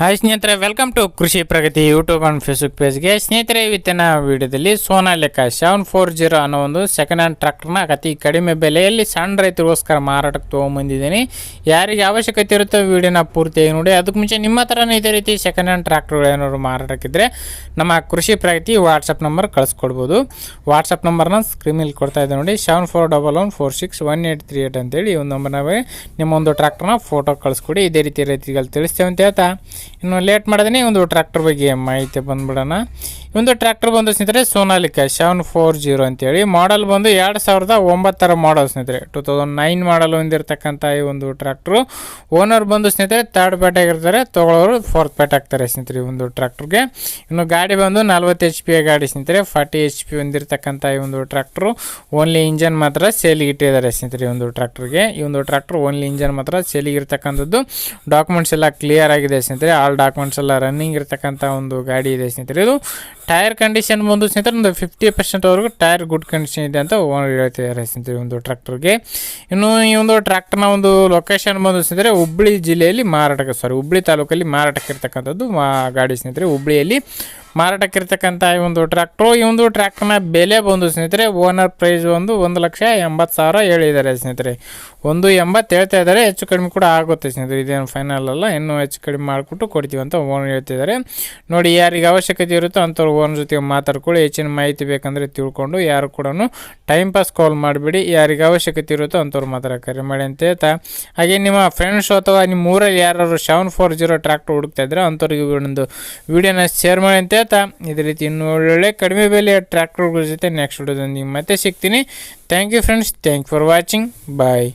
Hi ಸ್ನೇಹಿತರೆ welcome to Krishi Pragati YouTube and Facebook ಪೇಜ್ಗೆ ಸ್ನೇಹಿತರೆ, ಇವತ್ತಿನ ವಿಡಿಯೋದಲ್ಲಿ ಸೋನಾ ಲೆಕ್ಕ ಸೆವೆನ್ ಫೋರ್ ಜೀರೋ ಅನ್ನೋ ಒಂದು ಸೆಕೆಂಡ್ ಹ್ಯಾಂಡ್ ಟ್ರ್ಯಾಕ್ಟರ್ನ ಅತಿ ಕಡಿಮೆ ಬೆಲೆಯಲ್ಲಿ ಸಣ್ಣ ರೈತರಿಗೋಸ್ಕರ ಮಾರಾಟಕ್ಕೆ ತೊಗೊಂಬಂದಿದ್ದೀನಿ. ಯಾರಿಗೆ ಅವಶ್ಯಕತೆ ಇರುತ್ತೋ ವಿಡಿಯೋನ ಪೂರ್ತಿಯಾಗಿ ನೋಡಿ. ಅದಕ್ಕೆ ಮುಂಚೆ ನಿಮ್ಮ ಹತ್ರನೇ ಇದೇ ರೀತಿ ಸೆಕೆಂಡ್ ಹ್ಯಾಂಡ್ ಟ್ರ್ಯಾಕ್ಟರ್ಗಳು ಏನಾದ್ರು ಮಾರಾಟಕ್ಕಿದ್ರೆ ನಮ್ಮ ಕೃಷಿ ಪ್ರಗತಿ ವಾಟ್ಸಪ್ ನಂಬರ್ ಕಳಿಸ್ಕೊಡ್ಬೋದು. ವಾಟ್ಸಪ್ ನಂಬರ್ನ ಸ್ಕ್ರೀನಲ್ಲಿ ಕೊಡ್ತಾ ಇದ್ದೆ ನೋಡಿ. Seven four double one four six one eight three eight ಅಂತೇಳಿ ಈ ಒಂದು ನಂಬರ್ನಾಗೆ ನಿಮ್ಮ ಒಂದು ಟ್ರ್ಯಾಕ್ಟರ್ನ ಫೋಟೋ ಕಳಿಸ್ಕೊಡಿ. ಇದೇ ರೀತಿ ರೈತರಿಗೆ ತಿಳಿಸ್ತೇವೆ ಅಂತ ಹೇಳ್ತಾ. ಇನ್ನು ಲೇಟ್ ಮಾಡಿದ್ರೆ ಒಂದು ಟ್ರ್ಯಾಕ್ಟರ್ ಬಗ್ಗೆ ಮಾಹಿತಿ ಬಂದ್ಬಿಡೋಣ. ಒಂದು ಟ್ರ್ಯಾಕ್ಟರ್ ಬಂದು ಸ್ನೇಹಿತರೆ ಸೋನಾಲಿಕಾ ಸೆವೆನ್ ಫೋರ್ ಜೀರೋ ಅಂತೇಳಿ. ಮಾಡಲ್ ಬಂದು ಎರಡು ಸಾವಿರದ ಒಂಬತ್ತರ ಮಾಡಲ್ ಸ್ನೇಹಿತರೆ. ಟೂ ತೌಸಂಡ್ ನೈನ್ ಮಾಡಲ್ ಹೊಂದಿರತಕ್ಕಂಥ ಈ ಒಂದು ಟ್ರ್ಯಾಕ್ಟ್ರು ಓನರ್ ಬಂದು ಸ್ನೇಹಿತರೆ ತರ್ಡ್ ಪೇಟ್ ಆಗಿರ್ತಾರೆ. ತೊಗೊಳೋರು ಫೋರ್ತ್ ಪೇಟ್ ಆಗ್ತಾರೆ ಸ್ನೇಹಿತರೆ ಈ ಒಂದು ಟ್ರ್ಯಾಕ್ಟರ್ಗೆ ಇನ್ನು ಗಾಡಿ ಬಂದು ನಲ್ವತ್ತು ಎಚ್ ಪಿ ಗಾಡಿ ಸ್ನೇಹಿತರೆ. ಫಾರ್ಟಿ ಎಚ್ ಪಿ ಹೊಂದಿರತಕ್ಕಂಥ ಈ ಒಂದು ಟ್ರ್ಯಾಕ್ಟ್ರು ಓನ್ಲಿ ಇಂಜನ್ ಮಾತ್ರ ಸೇಲಿಗೆ ಇಟ್ಟಿದ್ದಾರೆ ಸ್ನೇಹಿತರೆ ಈ ಒಂದು ಟ್ರ್ಯಾಕ್ಟ್ರಿಗೆ ಈ ಒಂದು ಟ್ರ್ಯಾಕ್ಟರ್ ಓನ್ಲಿ ಇಂಜನ್ ಮಾತ್ರ ಸೇಲಿಗೆ ಇರ್ತಕ್ಕಂಥದ್ದು. ಡಾಕ್ಯುಮೆಂಟ್ಸ್ ಎಲ್ಲ ಕ್ಲಿಯರ್ ಆಗಿದೆ ಸ್ನೇಹಿತರೆ. ಆಲ್ ಡಾಕ್ಯುಮೆಂಟ್ಸ್ ಎಲ್ಲ ರನ್ನಿಂಗ್ ಇರ್ತಕ್ಕಂಥ ಒಂದು ಗಾಡಿ ಇದೆ ಸ್ನೇಹಿತರೆ. ಇದು ಟೈರ್ ಕಂಡೀಷನ್ ಬಂದು ಸ್ನೇಹಿತರೆ, ಒಂದು ಫಿಫ್ಟಿ ಪರ್ಸೆಂಟ್ವರೆಗೂ ಟೈರ್ ಗುಡ್ ಕಂಡೀಷನ್ ಇದೆ ಅಂತ ಓನರ್ ಹೇಳ್ತಿದ್ದಾರೆ ಸ್ನೇಹಿತರೆ ಒಂದು ಟ್ರ್ಯಾಕ್ಟರ್ಗೆ ಇನ್ನು ಈ ಒಂದು ಟ್ರ್ಯಾಕ್ಟರ್ನ ಒಂದು ಲೊಕೇಶನ್ ಬಂದು ಸ್ನೇಹಿತರೆ ಹುಬ್ಳಿ ಜಿಲ್ಲೆಯಲ್ಲಿ ಮಾರಾಟಕ್ಕೆ ಸಾರಿ ಹುಬ್ಳಿ ತಾಲೂಕಲ್ಲಿ ಮಾರಾಟಕ್ಕೆ ಇರ್ತಕ್ಕಂಥದ್ದು ಗಾಡಿ ಸ್ನೇಹಿತರೆ ಹುಬ್ಬಳ್ಳಿಯಲ್ಲಿ ಮಾರಾಟಕ್ಕಿರ್ತಕ್ಕಂಥ ಈ ಒಂದು ಟ್ರ್ಯಾಕ್ಟ್ರು, ಈ ಒಂದು ಟ್ರ್ಯಾಕ್ಟರ್ನ ಬೆಲೆ ಬಂದು ಸ್ನೇಹಿತರೆ, ಓನರ್ ಪ್ರೈಸ್ ಒಂದು ಒಂದು ಲಕ್ಷ ಎಂಬತ್ತು ಸಾವಿರ ಹೇಳಿದ್ದಾರೆ ಸ್ನೇಹಿತರೆ. ಒಂದು ಎಂಬತ್ತು ಹೇಳ್ತಾ ಇದ್ದಾರೆ, ಹೆಚ್ಚು ಕಡಿಮೆ ಕೂಡ ಆಗುತ್ತೆ ಸ್ನೇಹಿತರೆ. ಇದೇನು ಫೈನಲ್ ಅಲ್ಲ, ಇನ್ನೂ ಹೆಚ್ಚು ಕಡಿಮೆ ಮಾಡಿಕೊಟ್ಟು ಕೊಡ್ತೀವಿ ಅಂತ ಓನರ್ ಹೇಳ್ತಿದ್ದಾರೆ ನೋಡಿ, ಯಾರಿಗೆ ಅವಶ್ಯಕತೆ ಇರುತ್ತೋ ಅಂಥವ್ರು ಓನರ್ ಜೊತೆ ಮಾತಾಡ್ಕೊಳ್ಳಿ. ಹೆಚ್ಚಿನ ಮಾಹಿತಿ ಬೇಕಂದರೆ ತಿಳ್ಕೊಂಡು, ಯಾರು ಕೂಡ ಟೈಮ್ ಪಾಸ್ ಕಾಲ್ ಮಾಡಿಬಿಡಿ. ಯಾರಿಗೆ ಅವಶ್ಯಕತೆ ಇರುತ್ತೋ ಅಂಥವ್ರು ಮಾತ್ರ ಕರೆ ಮಾಡಿ ಅಂತ ಹೇಳ್ತಾ. ಹಾಗೆ ನಿಮ್ಮ ಫ್ರೆಂಡ್ಸು ಅಥವಾ ನಿಮ್ಮ ಊರಲ್ಲಿ ಯಾರು ಸೆವೆನ್ ಫೋರ್ ಜೀರೋ ಟ್ರ್ಯಾಕ್ಟರ್ ಹುಡುಕ್ತಾ ಇದ್ರೆ ಅಂಥವ್ರಿಗೆ ಒಂದು ವಿಡಿಯೋನ ಶೇರ್ ಮಾಡಿ ಅಂತ ಹೇಳ್ತಾ ಇದೇ ರೀತಿ ಇನ್ನೂ ಒಳ್ಳೊಳ್ಳೆ ಕಡಿಮೆ ಬೆಲೆಯ ಟ್ರ್ಯಾಕ್ಟರ್ಗಳ ಜೊತೆ ನೆಕ್ಸ್ಟ್ ವಿಡಿಯೋದೊಂದಿಗೆ ಮತ್ತೆ ಸಿಗ್ತೀನಿ. Thank you friends thank for watching bye